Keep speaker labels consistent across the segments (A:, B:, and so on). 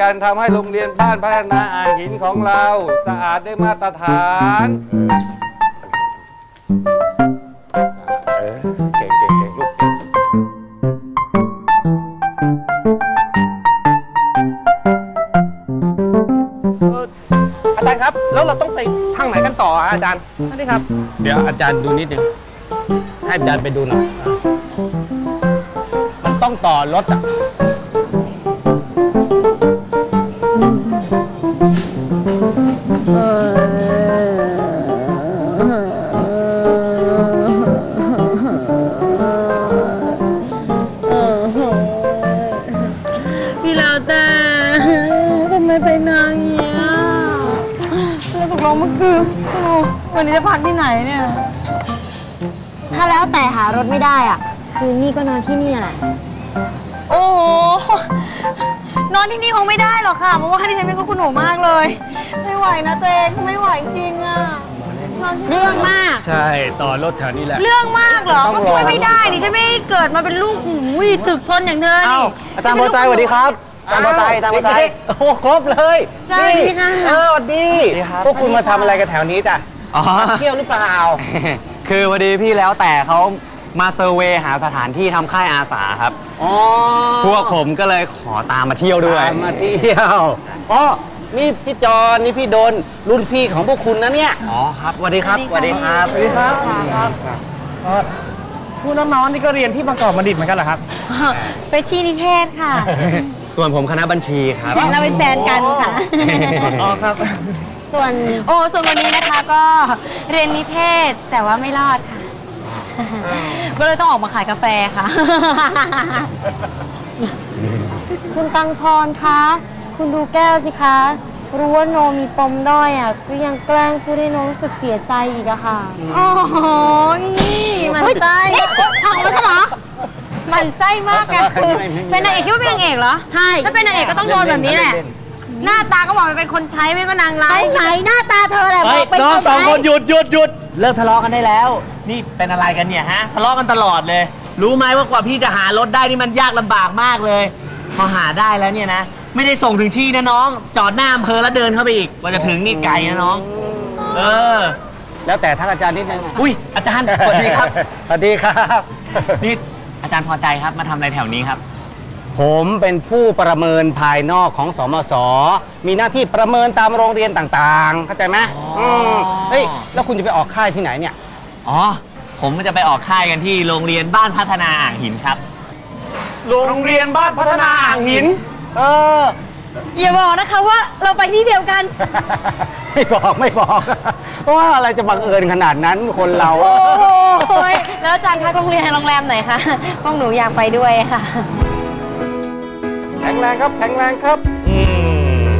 A: กันทำให้โรงเรียนบ้านพัฒนาอ่างหินของเรา สะอาดได้มาตรฐาน เออเก่งเก่งเก่งลูกเก่ง
B: อาจารย์ครับ แล้วเราต้องไปทางไหนกันต่ออะอาจารย์นี่ครับ
C: เดี๋ยวอาจารย์ดูนิดนึงให้อาจารย์ไปดูหน่อย มันต้องต่อรถอะ
D: พักที่ไหนเนี่ย
E: ถ้าแล้วแต่หารถไม่ได้อะ คืนนี้ก็นอนที่นี่แหละ
D: โอ้โหนอนที่นี่คงไม่ได้หรอกค่ะ เพราะว่าที่ฉันเป็นคนคุณหนูมากเลย ไม่ไหวนะตัวเองไม่ไหวจริงๆอะนอนที่นี่
E: เรื่องมาก
C: ใช่ ต่อรถแถวนี้แหละ
D: เรื่องมากเหรอ
C: ต้
D: ก็
C: องรอ
D: ช่วยไม่ได้ดิฉันไม่ได้เกิดมาเป็นลูกหูยตึกทนอย่างเธอ
B: เอ้า
D: นี่
B: อาจารย์พอใจสวัสดีครับอาจารย์พอใจอาจารย์พอใจ
C: โอ้โหครบเลย
D: สวัสดีค่ะ
C: เออสวัสดี
B: สวัสดีครับ
C: พวกคุณมาทำอะไรกันแถวนี้จ้ะ
F: อ๋อ
C: เที่ยวหรือเปล่า
F: คือพอดีพี่แล้วแต่เขามาเซอร์เวย์หาสถานที่ทำค่ายอาสาครับ
C: อ๋อ
F: พวกผมก็เลยขอตามมาเที่ยวด้วย
C: ตามมาเที่ยวอ๋อนี่พี่จอนนี่พี่โดน รุ่นพี่ของพวกคุณนะเนี่ย
F: อ๋อครับสวัสดีครับสวัสดีครับ
B: สวัสดีครับผู้น้องๆนี่ก็เรียนที่บางกอกบัณฑิตเหมือนกันเหรอครับ
D: ไปชีนิเทศค่ะ
F: ส่วนผมคณะบัญชีครับ
D: เราเป็นแฟนกันค่ะ
B: อ๋อครับ
E: ส่วน
D: โอ้ส่วนวันนี้นะคะก็เรียนนิเทศแต่ว่าไม่รอดค่ะ ก็เลยต้องออกมาขายกาแฟค่ะ
E: คุณตังทอนคะ คุณดูแก้วสิคะ รู้ว่าโนมีปมด้อยอะก็ยังแกล้งพูดให้โนรู้สึกเสียใจอีกอะค่ะ
D: โอ้โหนี่มันไส้
E: เผาแล้วใช่เหรอ
D: มันไส้มากอะคือเป็นนางเอกคิดว่าเป็นนางเอกเหรอ
E: ใช่
D: ถ้าเป็นนางเอกก็ต้องโดนแบบนี้แหละ หน้าตาก็บอกมันเป็นคนใช้ไม่ก็นางร้าย
E: ไอ้ไหนหน้าตาเธอแหละ
C: เฮ้ย
E: บอกเป็น
C: น้อง
E: ค
C: สอง
E: ร้าย
C: คนหยุดหยุดหยุดเลิกทะเลาะกันได้แล้ว นี่เป็นอะไรกันเนี่ยฮะทะเลาะกันตลอดเลย รู้ไหมว่ากว่าพี่จะหารถได้นี่มันยากลำบากมากเลย พอหาได้แล้วเนี่ยนะ ไม่ได้ส่งถึงที่นะน้อง จอดหน้าอำเภอแล้วเดินเข้าไปอีกกว่าจะถึงนี่ไกลนะน้อง เออ แล้วแต่ท่านอาจารย์นิดนึงอุ้ยอาจารย์สวัสดีครับ สวัสดีครับ นี่อาจารย์พอใจครับมาทำอะไรแถวนี้ครับ ผมเป็นผู้ประเมินภายนอกของสมส มีหน้าที่ประเมินตามโรงเรียนต่างๆ เข้าใจไหมมเฮ้ย แล้วคุณจะไปออกค่ายที่ไหนเนี่ย
G: อ๋อ ผมจะไปออกค่ายกันที่โรงเรียนบ้านพัฒนาอ่างหินครับ
C: โรงเรียนบ้านพัฒนาอ่างหิน เออ
D: อย่าบอกนะคะว่าเราไปที่เดียวกัน
C: ไม่บอกไม่บอก ว่าอะไรจะบังเอิญขนาดนั้นคนเรา
D: โอ้โหยแล้วอาจารย์พักโรงเรียนโรงแรมไหนคะพวกหนูอยากไปด้วยค่ะ
A: แข็งแรงครับ แข็งแรงครับ อืม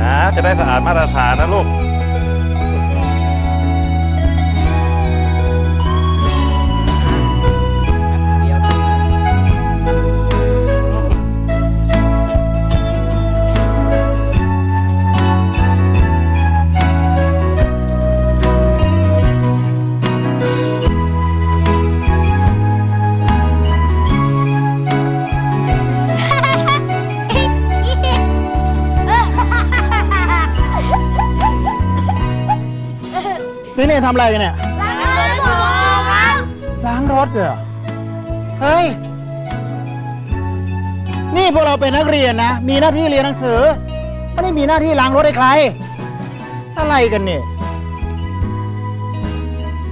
A: นะจะได้สะอาดมาตรฐานนะลูก
B: เนี่ยทำอะไรกันเนี่ยล้างรถเหรอ เฮ้ย นี่พวกเราเป็นนักเรียนนะ มีหน้าที่เรียนหนังสือ ไม่ได้มีหน้าที่ล้างรถให้ใคร อะไรกันเนี่ย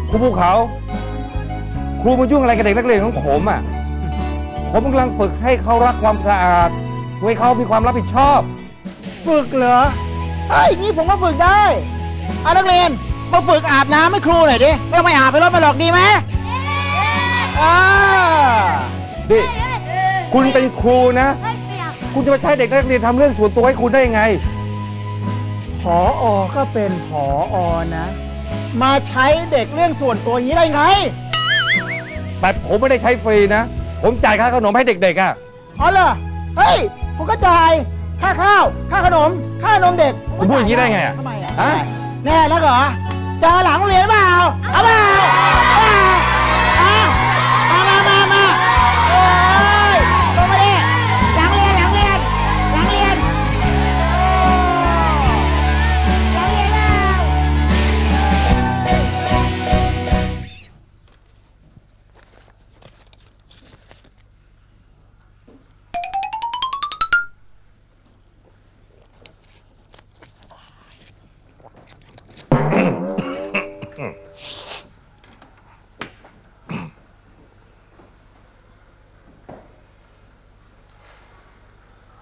A: ครูภูเขา ครูมายุ่งอะไรกับเด็กนักเรียนของผมอะ ผมกำลังฝึกให้เขารักความสะอาดช่วยเขามีความรับผิดชอบ
B: ฝึกเหรอเฮ้ยนี่ผมก็ฝึกได้อานักเรียน มาฝึกอาบน้ำให้ครูหน่อยดิไม่ต้องไปอาบไปรถมาหรอกดีไหมอ่า
A: ดิคุณเป็นครูนะ คุณจะมาใช้เด็กนักเรียนทำเรื่องส่วนตัวให้คุณได้ยังไง
B: ผออก็เป็นผออนะ มาใช้เด็กเรื่องส่วนตัวอย่างนี้ได้ไง
A: แต่ผมไม่ได้ใช้ฟรีนะ ผมจ่ายค่าขนมให้เด็กๆอะ
B: อ๋อเหรอเฮ้ยผมก็จ่ายค่าข้าว ค่าขนม ค่านมเด็ก
A: คุณพูดอย่างนี้ได้ไงอะ
B: ทำไมอะ
A: ฮะ
B: แน่แล้วเหรอ เจอหลังโรงเรียนเปล่าเอาเปล่าเอา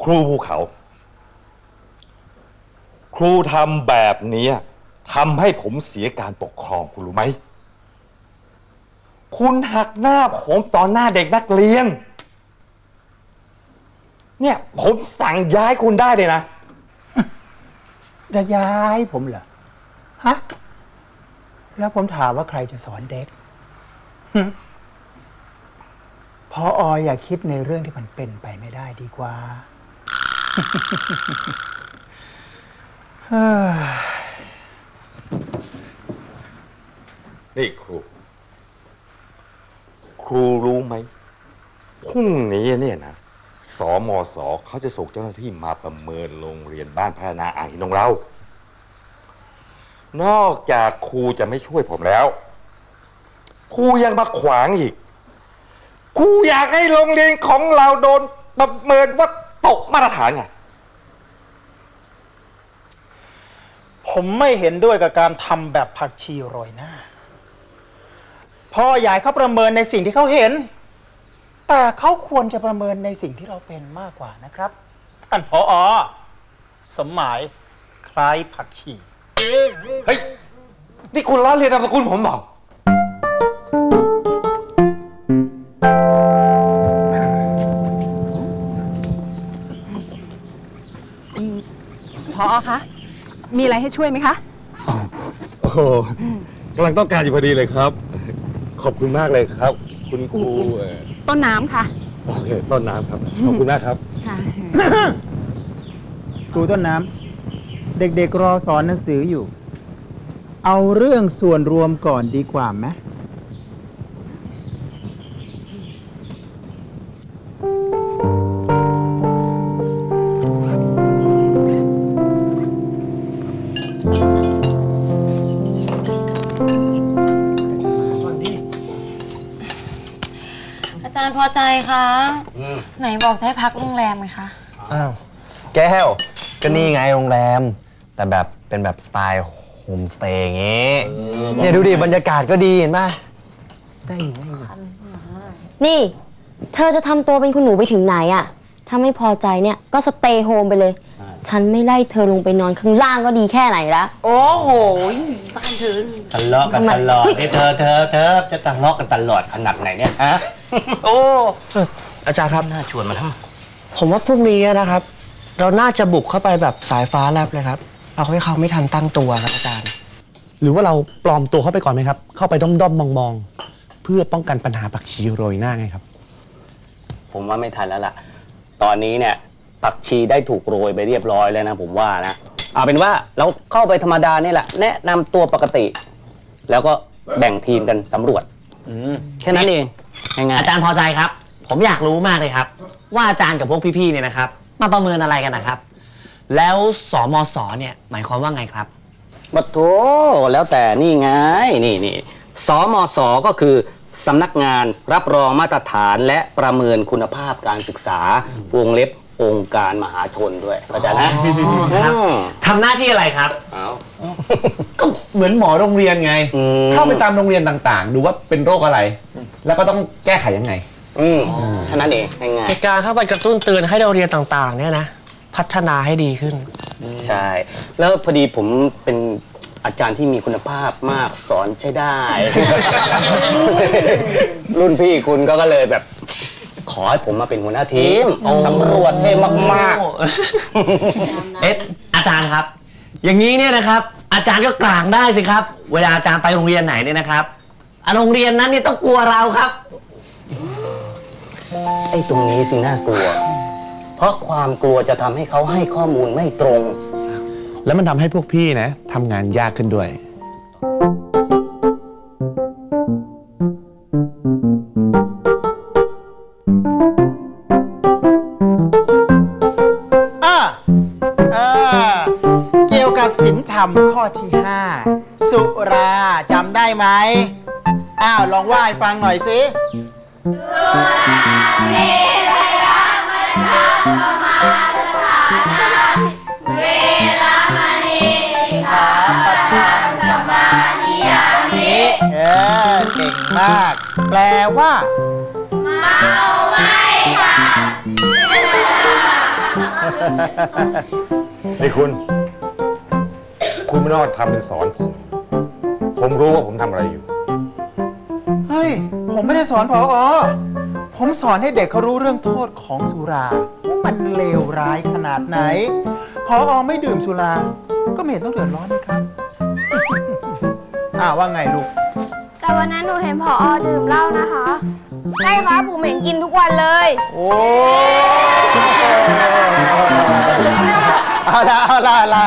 A: ครูภูเขา ครูทำแบบนี้ทำให้ผมเสียการปกครองคุณรู้ไหม คุณหักหน้าผมต่อหน้าเด็กนักเรียน เนี่ยผมสั่งย้ายคุณได้เลยนะ
B: จะย้ายผมเหรอ ฮะ แล้วผมถามว่าใครจะสอนเด็กพอออย่าคิดในเรื่องที่มันเป็นไปไม่ได้ดีกว่าฮ
A: นี่ครู ครูรู้ไหมพรุ่งนี้เนี่ยนะสมสเขาจะส่งเจ้าหน้าที่มาประเมินโรงเรียนบ้านพัฒนาอ่างหินของเรา นอกจากครูจะไม่ช่วยผมแล้ว ครูยังมาขวางอีก ครูอยากให้โรงเรียนของเราโดนประเมินว่าตกมาตรฐานไง
B: ผมไม่เห็นด้วยกับการทำแบบผักชีโรยหน้าพ่อใหญ่เขาประเมินในสิ่งที่เขาเห็น แต่เขาควรจะประเมินในสิ่งที่เราเป็นมากกว่านะครับ ท่านพออสมหมายคล้ายผักชี
A: เฮ้ย นี่คุณล้อเลียนนามสกุลผมเปล่า
H: พอคะ มีอะไรให้ช่วยไหมคะ
A: โอ้โหกำลังต้องการอยู่พอดีเลยครับ ขอบคุณมากเลยครับ คุณครูเอ่อ
H: ต้นน้ำค่ะ
A: โอเคต้นน้ำครับ ขอบคุณมากครับ
H: ค่ะ
B: ครูต้นน้ำ เด็กๆรอสอนหนังสืออยู่ เอาเรื่องส่วนรวมก่อนดีกว่าไหม
D: อาจารย์พอใจคะไหนบอกจะให้พักโรงแรมไงคะ
F: อ้าว แก้ว ก็นี่ไงโรงแรม แต่แบบเป็นแบบสไตล์โฮมสเตย์อย่างงี้เนี่ยดูดิบรรยากาศก็ดีเห็นป่ะ
E: นี่ เธอจะทำตัวเป็นคุณหนูไปถึงไหนอะถ้าไม่พอใจเนี่ยก็สเตย์โฮมไปเลย ฉันไม่ไล่เธอลงไปนอนข้างล่างก็ดีแค่ไหนละ
D: โอ้โหบ้านเธอ
C: ทะเลาะกันตลอดนี่เธอเธอเธอจะทะเลาะกันตลอดขนาดไหนเนี่ยฮะโอ้
F: อาจารย์ครับ
C: น่าชวนมาท
F: ผมว่าพรุ่งนี้นะครับ เราน่าจะบุกเข้าไปแบบสายฟ้าแลบเลยครับ เอาให้เขาไม่ทันตั้งตัวครับอาจารย์
I: หรือว่าเราปลอมตัวเข้าไปก่อนไหมครับ เข้าไปด้อมๆมองๆ เพื่อป้องกันปัญหาผักชีโรยหน้าไงครับำ
C: ผมว่าไม่ทันแล้วล่ะ ตอนนี้เนี่ยผักชีได้ถูกโรยไปเรียบร้อยแล้วนะ ผมว่านะ เอาเป็นว่าเราเข้าไปธรรมดานี่แหละ แนะนำตัวปกติ แล้วก็แบ่งทีมกันสำรวจแค่นั้นเองง่ายๆ
G: อาจารย์พอใจครับ ผมอยากรู้มากเลยครับ ว่าอาจารย์กับพวกพี่ๆเนี่ยนะครับ มาประเมินอะไรกันนะครับ แล้วสมสเนี่ยหมายความว่าไงครับ
C: บัโถแล้วแต่นี่ไงนี่นี่สมสก็คือสำนักงานรับรองมาตรฐานและประเมินคุณภาพการศึกษาวงเล็บองค์การมหาชนด้วยเข้าใจนะ
G: ครับ
C: อืม
G: ทำหน้าที่อะไรครับ
C: เอา
I: ก็เหมือนหมอโรงเรียนไง
C: อืม
I: เข้าไปตามโรงเรียนต่างๆ ดูว่าเป็นโรคอะไร แล้วก็ต้องแก้ไขยังไง
C: อืมแค่นั้นเองง่าย
F: ในการเข้าไปกระตุ้นเตือนให้โรงเรียนต่างๆ เนี่ยนะ พัฒนาให้ดีขึ้น
C: ๆใช่ แล้วพอดีผมเป็นอาจารย์ที่มีคุณภาพมากสอนใช้ได้ รุ่นพี่คุณก็เลยแบบ ขอให้ผมมาเป็นหัวหน้าทีมสำรวจให้มากๆ
G: เอ๊ะอาจารย์ครับ อย่างนี้เนี่ยนะครับ อาจารย์ก็กลางได้สิครับ เวลาอาจารย์ไปโรงเรียนไหนเนี่ยนะครับอะโรงเรียนนั้นเนี่ยต้องกลัวเราครับ
C: ไอ้ตรงนี้สิน่ากลัว เพราะความกลัวจะทำให้เขาให้ข้อมูลไม่ตรง
I: แล้วมันทำให้พวกพี่นะทำงานยากขึ้นด้วย
B: อ่าอ่าเกี่ยวกับศีลธรรมข้อที่ 5 สุราจำได้ไหม อ้าว ลองว่าให้ฟังหน่อยสิ เออเก่งมาก แปลว่า
A: นี่คุณ คุณไม่ต้องทำเป็นสอนผม ผมรู้ว่าผมทำอะไรอยู่
B: เฮ้ย ผมไม่ได้สอนพออผมสอนให้เด็กเขารู้เรื่องโทษของสุรา มันเลวร้ายขนาดไหน พออไม่ดื่มสุรา ก็ไม่เห็นต้องเดือดร้อนนี่ครับ อ่าว่าไงลูก
E: แต่วันนั้นหนูเห็นพออดื่มเหล้านะคะใช่ครับผมเห็นกินทุกวันเลย
B: โอ้เอาละเอาละเอาละ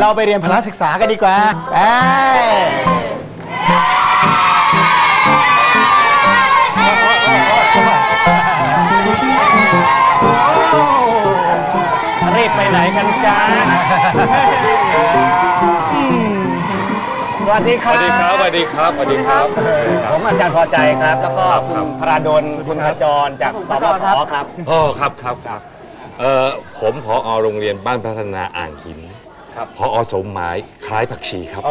B: เราไปเรียนพละศึกษากันดีกว่าไป
C: ไปไหนกันจ้าสวัสดีค
A: ส
C: รับ
A: วัสดีครับ สวัสดีครับ สวัสดีครับ
C: ผมอาจารย์พอใจครับ แล้วก็คุณพราดลคุณขจรจากสบสครับ
A: อ๋อครับครับครับเอ่อผมพอโรงเรียนบ้านพัฒนาอ่างหิน
C: ครับ
A: พอสมหมายคล้ายผักชีครับ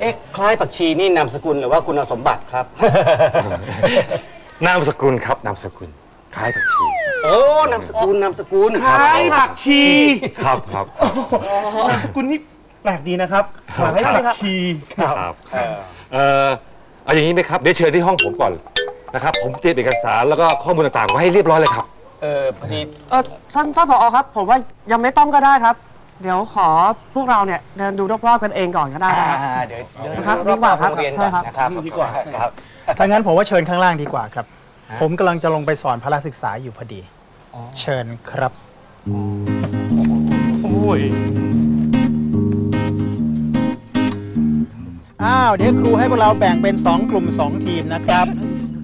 C: เอ๊ะคล้ายผักชีนี่นามสกุลหรือว่าคุณสมบัติครับ
A: นามสกุลครับ นามสกุล คล้ายผักชี
C: โอ้นามสกุลนามสกุล
I: คล้ายผักชี
A: ครับครับ
I: นามสกุลนี่แปลกดีนะครับคล้ายผักชี
A: ครับเอ่อเอาอย่างนี้ไหมครับเดี๋ยวเชิญที่ห้องผมก่อนนะครับ ผมเตรียมเอกสารแล้วก็ข้อมูลต่างๆไว้ให้เรียบร้อยเลยครับ
C: เออพอดี
H: เออท่านท่านผอครับ ผมว่ายังไม่ต้องก็ได้ครับ เดี๋ยวขอพวกเราเนี่ยเดินดูรอบๆกันเองก่อนก็ได้ครับ
C: อ่าเดี๋ยวเดี๋ยว
H: นะครับ
C: เดี๋ยว
H: ดีกว่าครับ
C: โงเรียน
H: ใช่ครับ
C: นะครับ
I: ดีกว่า
C: ครับ
B: ถ้างั้นผมว่าเชิญข้างล่างดีกว่าครับ ผมกำลังจะลงไปสอนพละศึกษาอยู่พอดี เชิญครับ
I: โอ้ย
B: อ้าวเดี๋ยวครูให้พวกเราแบ่งเป็น 2 กลุ่ม 2 ทีมนะครับ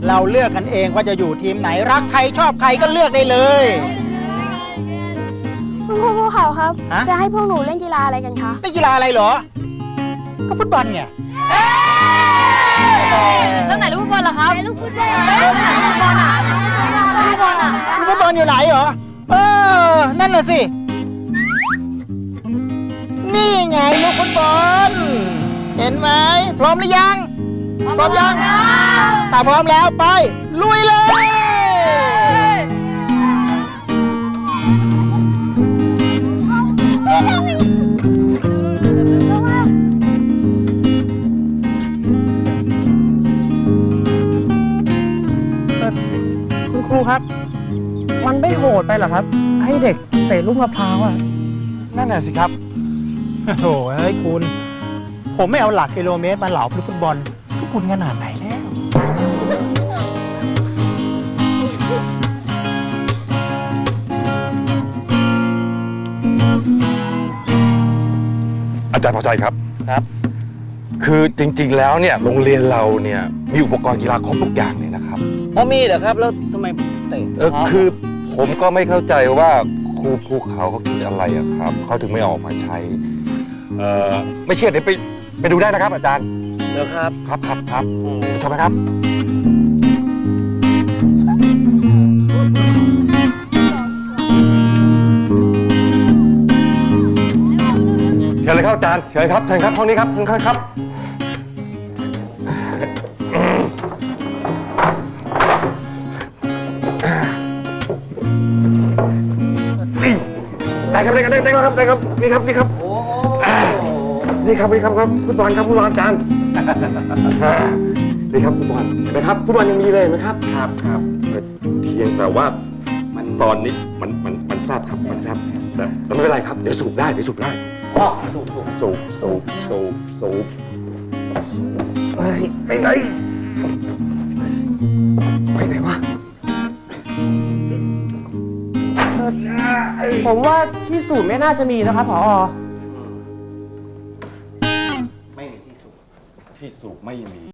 B: เราเลือกกันเองว่าจะอยู่ทีมไหนรักใครชอบใครก็เลือกได้เลย
E: คุณครูภูเขาครับ
B: ฮะ
E: จะให้พวกหนูเล่นกีฬาอะไรกันคะ
B: เล่นกีฬาอะไรเหรอ ก็ฟุตบอลไง
D: แล้วไหนลูกฟุตบอลล่ะครับลูกฟุตบอลแล้วไหนลูกฟุตบอลอะลูกฟุตบอลอะ
B: มีฟุตบอลอยู่ไหนเหรอ เออ นั่นน่ะสิ นี่ไงลูกฟุตบอล เห็นไหม พร้อมหรือยัง พร้อมยัง ถ้าพร้อมแล้วไป ลุยเลย
H: เหรอครับ ให้เด็กเตะลูกมะพร้าวอะ
B: นั่นน่ะสิครับโอ้เฮ้ยคุณ ผมไม่เอาหลักกิโลเมตรมาเหลาฟุตบอลทุกคุณขนาดไหนแล้ว
A: อาจารย์พอใจครับ
C: ครับ
A: คือจริง ๆ แล้วเนี่ยโรงเรียนเราเนี่ยมีอุปกรณ์กีฬาครบทุกอย่างเลยนะครับ
C: อ๋อมีเหรอครับ แล้วทำไมเตะ
A: เออคือ ผมก็ไม่เข้าใจว่าครูภูเขาเขาคิดอะไรอะครับเขาถึงไม่ออกมาใช้เออไม่เชื่อเดี๋ยวไปไปดูได้นะครับ อาจารย์
C: เหรอครับ
A: ครับครับครับ
C: อืม
A: ชมไหมครับ เชิญเลยครับอาจารย์เชิญครับเชิญครับห้องนี้ครับเชิญครับ ได้ครับได้ครับได้ได้ครับได้ครับนี่ครับนี่ครับอ่านี่ครับนี่ครับครับฟุตบอลครับฟุตบอลอาจารย์อ่านี่ครับฟุตบอลเห็นไหมครับฟุตบอลยังมีเลยเห็นไหมครับ ครับครับเพียงแต่ว่ามันตอนนี้มันมันมันแฟบครับมันแฟบแต่แต่ไม่เป็นไรครับเดี๋ยวสูบได้เดี๋ยวสูบได้
C: อ๋อสูงสูง
A: สูบสูบสูบสูบเฮ้ยไปไหนไปไหนวะ
H: ผมว่าที่สูตรไม่น่าจะมีนะครับผอ
J: ไม่มีที่สูบ
A: ที่สูบไม่มี